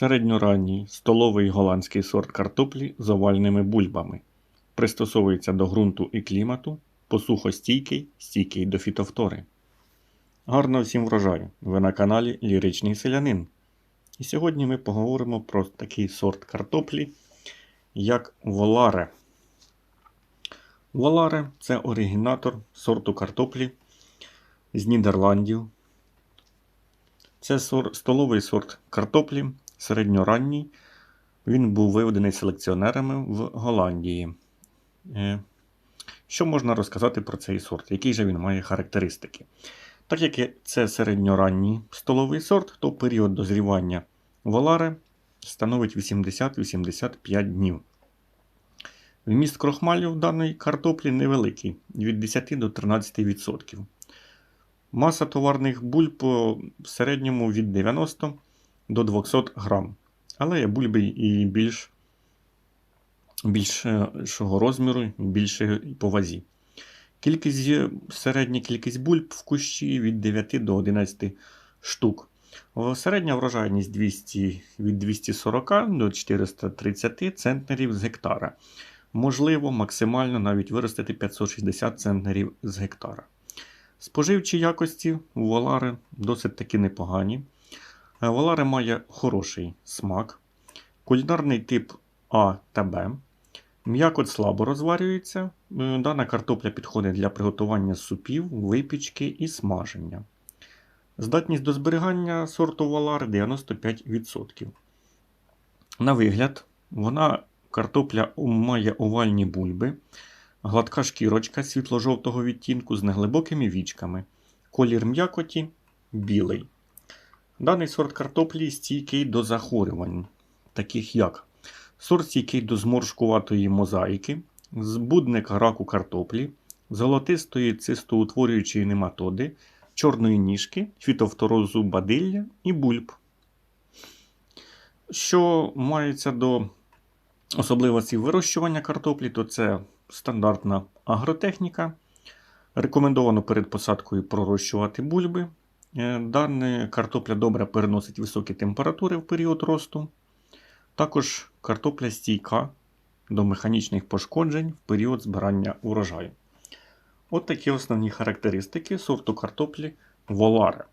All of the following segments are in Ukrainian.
Середньоранній столовий голландський сорт картоплі з овальними бульбами. Пристосовується до ґрунту і клімату, посухостійкий, стійкий до фітофтори. Гарного всім врожаю! Ви на каналі Ліричний Селянин. І сьогодні ми поговоримо про такий сорт картоплі, як Воларе. Воларе це оригінатор сорту картоплі з Нідерландів. Це сор- столовий сорт картоплі, середньоранній. Він був виведений селекціонерами в Голландії. Е, Що можна розказати про цей сорт? Які же він має характеристики? Так як це середньоранній столовий сорт, то період дозрівання волари становить 80-85 днів. Вміст крохмалю в даної картоплі невеликий від 10 до 13%. Маса товарних бульб в середньому від 90 до 200 грам. Але є бульби і більш, більшого розміру, більше по вазі. Кількість, середня кількість бульб в кущі від 9 до 11 штук. Середня врожайність 200, від 240 до 430 центнерів з гектара. Можливо, максимально навіть виростити 560 центнерів з гектара. Споживчі якості у Волари досить таки непогані. Волари має хороший смак, кулінарний тип А та Б. М'якоть слабо розварюється. Е, Дана картопля підходить для приготування супів, випічки і смаження. Здатність до зберігання сорту Волари 95%. На вигляд, вона картопля має овальні бульби, гладка шкірочка світло-жовтого відтінку з неглибокими вічками. Колір м'якоті білий. Даний сорт картоплі стійкий до захворювань, таких як сорт стійкий до зморшкуватої мозаїки, збудник раку картоплі, золотистої цистоутворюючої нематоди, чорної ніжки, фітофторозу бадилля і бульб. Що мається до особливостей вирощування картоплі, то це стандартна агротехніка. Рекомендовано перед посадкою пророщувати бульби. Е, Дана картопля добре переносить високі температури в період росту. Також картопля стійка до механічних пошкоджень в період збирання урожаю. От такі основні характеристики сорту картоплі Воларе.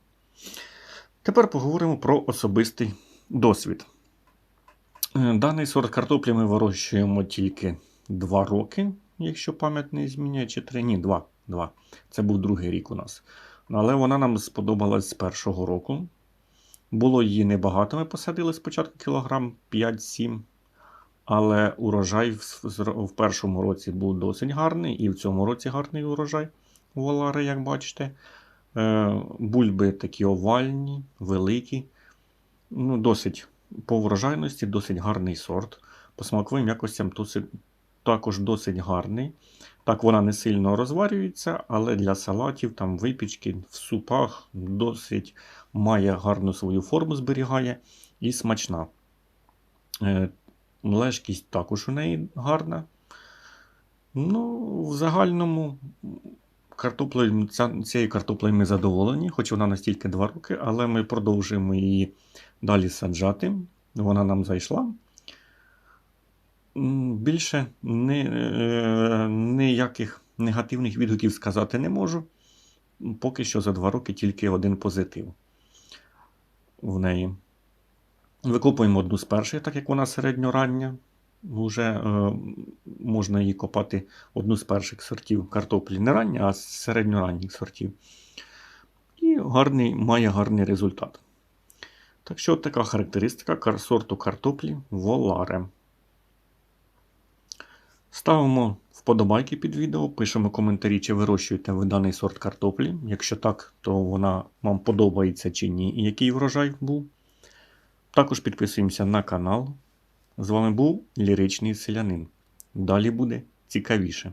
Тепер поговоримо про особистий досвід. Е, Даний сорт картоплі ми вирощуємо тільки 2 роки, якщо пам'ять не змінює, чи 3, ні, 2. 2. Це був другий рік у нас. Але вона нам сподобалась з першого року. Було її небагато. Ми посадили спочатку кілограм 5-7. Але урожай в, в- першому році був досить гарний, і в цьому році гарний урожай у Валари, як бачите. Е, бульби такі овальні, великі. Ну, досить по врожайності, досить гарний сорт. По смаковим якостям досить, також досить гарний. Так, вона не сильно розварюється, але для салатів, там випічки в супах досить має гарну свою форму, зберігає і смачна. Е, Лежкість також у неї гарна. Ну, в загальному цією картоплею ми задоволені, хоч вона настільки 2 роки, але ми продовжуємо її далі саджати. Вона нам зайшла. Більше ни, е, ніяких негативних відгуків сказати не можу. Поки що за 2 роки тільки один позитив в неї. Викопуємо одну з перших, так як вона середньорання. Вже е, можна її копати одну з перших сортів картоплі. Не рання, а середньоранніх сортів. І гарний, має гарний результат. Так що така характеристика сорту картоплі Воларе. Ставимо вподобайки під відео, пишемо коментарі, чи вирощуєте ви даний сорт картоплі. Якщо так, то вона вам подобається чи ні, і який врожай був. Також підписуємося на канал. З вами був Ліричний Селянин. Далі буде цікавіше.